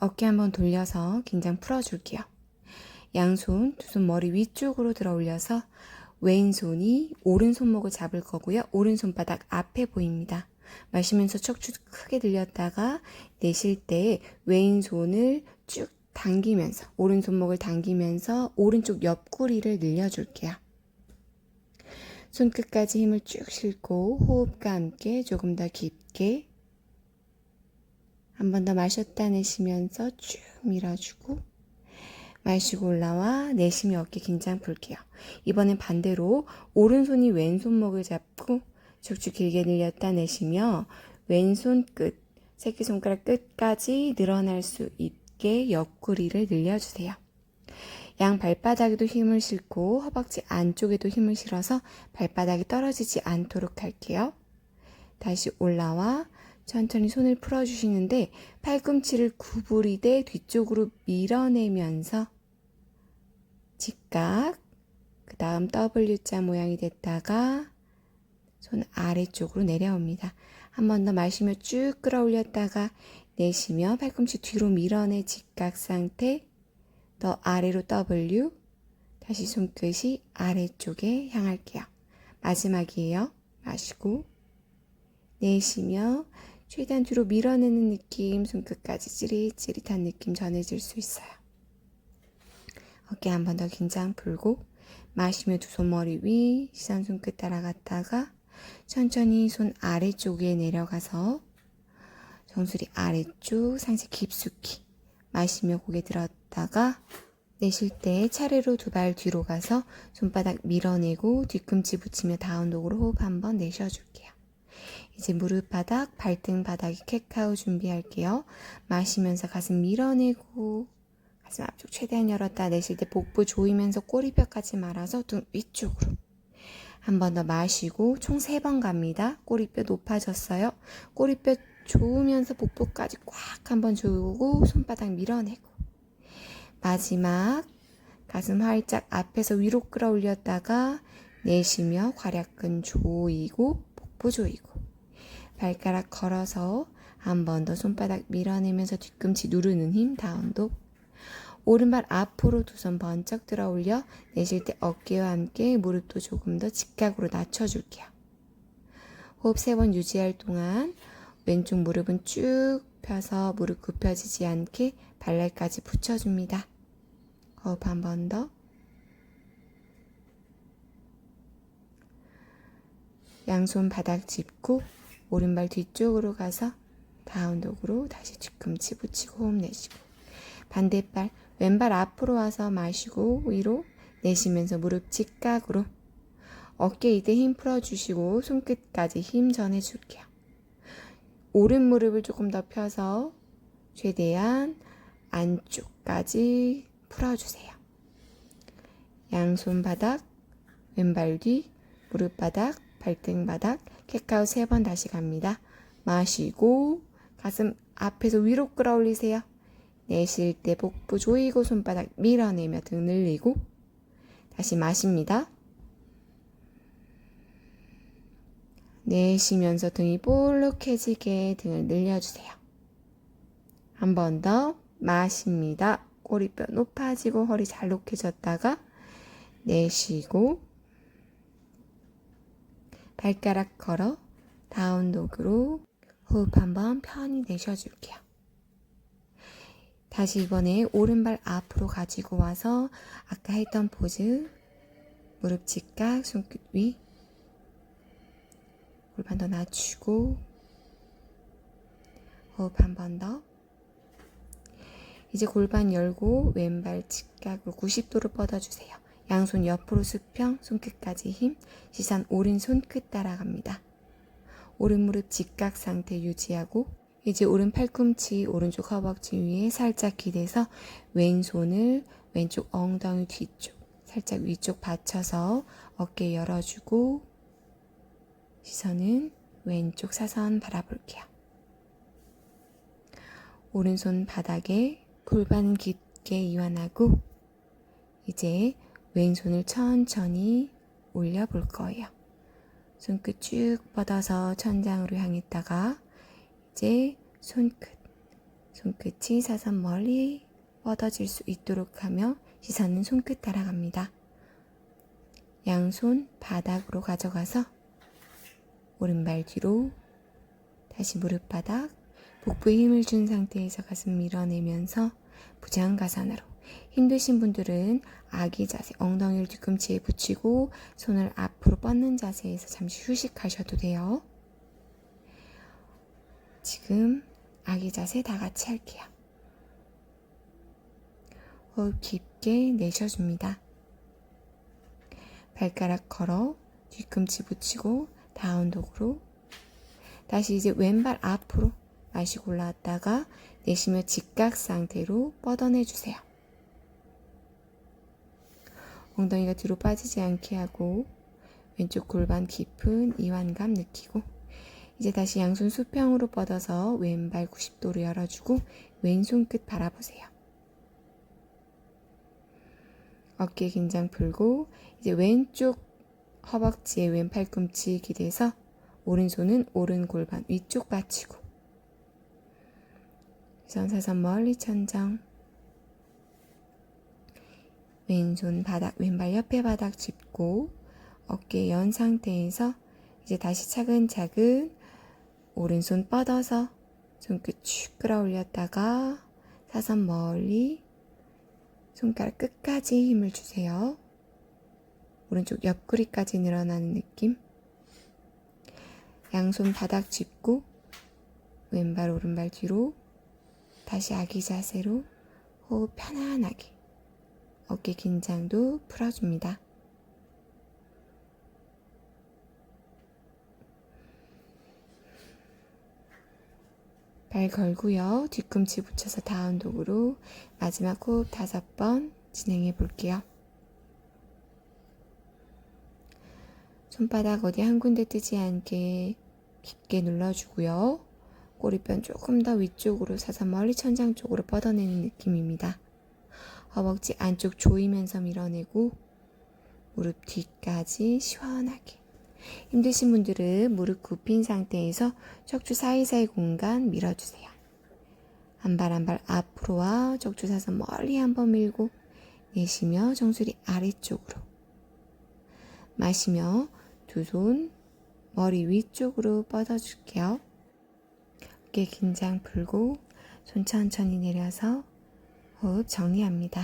어깨 한번 돌려서 긴장 풀어줄게요. 양손 두 손 머리 위쪽으로 들어 올려서 왼손이 오른손목을 잡을 거고요. 오른손바닥 앞에 보입니다. 마시면서 척추 크게 들렸다가 내쉴 때 왼손을 쭉 당기면서 오른손목을 당기면서 오른쪽 옆구리를 늘려줄게요. 손끝까지 힘을 쭉 실고 호흡과 함께 조금 더 깊게 한 번 더 마셨다 내쉬면서 쭉 밀어주고 마시고 올라와 내쉬며 어깨 긴장 풀게요. 이번엔 반대로 오른손이 왼손목을 잡고 척추 길게 늘렸다 내쉬며 왼손 끝, 새끼손가락 끝까지 늘어날 수 있게 옆구리를 늘려주세요. 양 발바닥에도 힘을 실고 허벅지 안쪽에도 힘을 실어서 발바닥이 떨어지지 않도록 할게요. 다시 올라와 천천히 손을 풀어주시는데 팔꿈치를 구부리되 뒤쪽으로 밀어내면서 직각 그 다음 W자 모양이 됐다가 손 아래쪽으로 내려옵니다. 한 번 더 마시며 쭉 끌어올렸다가 내쉬며 팔꿈치 뒤로 밀어내 직각 상태 더 아래로 W 다시 손끝이 아래쪽에 향할게요. 마지막이에요. 마시고 내쉬며 최대한 뒤로 밀어내는 느낌 손끝까지 찌릿찌릿한 느낌 전해질 수 있어요. 어깨 한 번 더 긴장 풀고 마시며 두 손 머리 위 시선 손끝 따라갔다가 천천히 손 아래쪽에 내려가서 정수리 아래쪽 상체 깊숙이 마시며 고개 들었다가 내쉴 때 차례로 두 발 뒤로 가서 손바닥 밀어내고 뒤꿈치 붙이며 다운독으로 호흡 한번 내쉬어줄게요. 이제 무릎 바닥, 발등 바닥에 캣카우 준비할게요. 마시면서 가슴 밀어내고 가슴 앞쪽 최대한 열었다 내쉴 때 복부 조이면서 꼬리뼈까지 말아서 등 위쪽으로 한 번 더 마시고 총 세 번 갑니다. 꼬리뼈 높아졌어요. 꼬리뼈 조으면서 복부까지 꽉 한번 조이고 손바닥 밀어내고 마지막 가슴 활짝 앞에서 위로 끌어올렸다가 내쉬며 괄약근 조이고 복부 조이고 발가락 걸어서 한 번 더 손바닥 밀어내면서 뒤꿈치 누르는 힘 다운독 오른발 앞으로 두 손 번쩍 들어 올려 내쉴 때 어깨와 함께 무릎도 조금 더 직각으로 낮춰줄게요. 호흡 세 번 유지할 동안 왼쪽 무릎은 쭉 펴서 무릎 굽혀지지 않게 발날까지 붙여줍니다. 호흡 한 번 더. 양손 바닥 짚고 오른발 뒤쪽으로 가서 다운독으로 다시 뒤꿈치 붙이고 호흡 내쉬고 반대발 왼발 앞으로 와서 마시고 위로 내쉬면서 무릎 직각으로 어깨 이때 힘 풀어주시고 손끝까지 힘 전해줄게요. 오른 무릎을 조금 더 펴서 최대한 안쪽까지 풀어주세요. 양손 바닥, 왼발 뒤, 무릎 바닥, 발등 바닥, 캣카우 세 번 다시 갑니다. 마시고 가슴 앞에서 위로 끌어올리세요. 내쉴 때 복부 조이고 손바닥 밀어내며 등 늘리고 다시 마십니다. 내쉬면서 등이 볼록해지게 등을 늘려주세요. 한 번 더 마십니다. 꼬리뼈 높아지고 허리 잘 녹여졌다가 내쉬고 발가락 걸어 다운독으로 호흡 한번 편히 내쉬어줄게요. 다시 이번에 오른발 앞으로 가지고 와서 아까 했던 포즈 무릎 직각 손끝 위 골반 더 낮추고 호흡 한 번 더. 이제 골반 열고 왼발 직각으로 90도로 뻗어주세요. 양손 옆으로 수평, 손끝까지 힘, 시선 오른손 끝 따라갑니다. 오른 무릎 직각 상태 유지하고 이제 오른 팔꿈치 오른쪽 허벅지 위에 살짝 기대서 왼손을 왼쪽 엉덩이 뒤쪽 살짝 위쪽 받쳐서 어깨 열어주고 시선은 왼쪽 사선 바라볼게요. 오른손 바닥에 골반 깊게 이완하고 이제 왼손을 천천히 올려 볼 거예요. 손끝 쭉 뻗어서 천장으로 향했다가 이제 손끝, 손끝이 사선 멀리 뻗어질 수 있도록 하며 시선은 손끝 따라갑니다. 양손 바닥으로 가져가서 오른발 뒤로 다시 무릎 바닥 복부에 힘을 준 상태에서 가슴 밀어내면서 부장가산으로 힘드신 분들은 아기 자세 엉덩이를 뒤꿈치에 붙이고 손을 앞으로 뻗는 자세에서 잠시 휴식하셔도 돼요. 지금 아기 자세 다 같이 할게요. 호흡 깊게 내쉬어줍니다. 발가락 걸어 뒤꿈치 붙이고 다운독으로 다시 이제 왼발 앞으로 마시고 올라왔다가 내쉬며 직각 상태로 뻗어내주세요. 엉덩이가 뒤로 빠지지 않게 하고 왼쪽 골반 깊은 이완감 느끼고 이제 다시 양손 수평으로 뻗어서 왼발 90도로 열어주고 왼손 끝 바라보세요. 어깨 긴장 풀고 이제 왼쪽 허벅지에 왼 팔꿈치 기대서 오른손은 오른 골반 위쪽 받치고 전사선 멀리 천정 왼손 바닥 왼발 옆에 바닥 짚고 어깨 연 상태에서 이제 다시 차근차근 오른손 뻗어서 손끝 쭉 끌어올렸다가 사선 멀리 손가락 끝까지 힘을 주세요. 오른쪽 옆구리까지 늘어나는 느낌. 양손 바닥 짚고 왼발 오른발 뒤로 다시 아기 자세로 호흡 편안하게 어깨 긴장도 풀어줍니다. 발 걸고요. 뒤꿈치 붙여서 다운독으로 마지막 호흡 다섯 번 진행해 볼게요. 손바닥 어디 한 군데 뜨지 않게 깊게 눌러주고요. 꼬리뼈 조금 더 위쪽으로 사선 멀리 천장 쪽으로 뻗어내는 느낌입니다. 허벅지 안쪽 조이면서 밀어내고 무릎 뒤까지 시원하게 힘드신 분들은 무릎 굽힌 상태에서 척추 사이사이 공간 밀어주세요. 한 발 한 발 앞으로와 척추 사선 멀리 한번 밀고 내쉬며 정수리 아래쪽으로 마시며 두 손 머리 위쪽으로 뻗어줄게요. 어깨 긴장 풀고 손 천천히 내려서 호흡 정리합니다.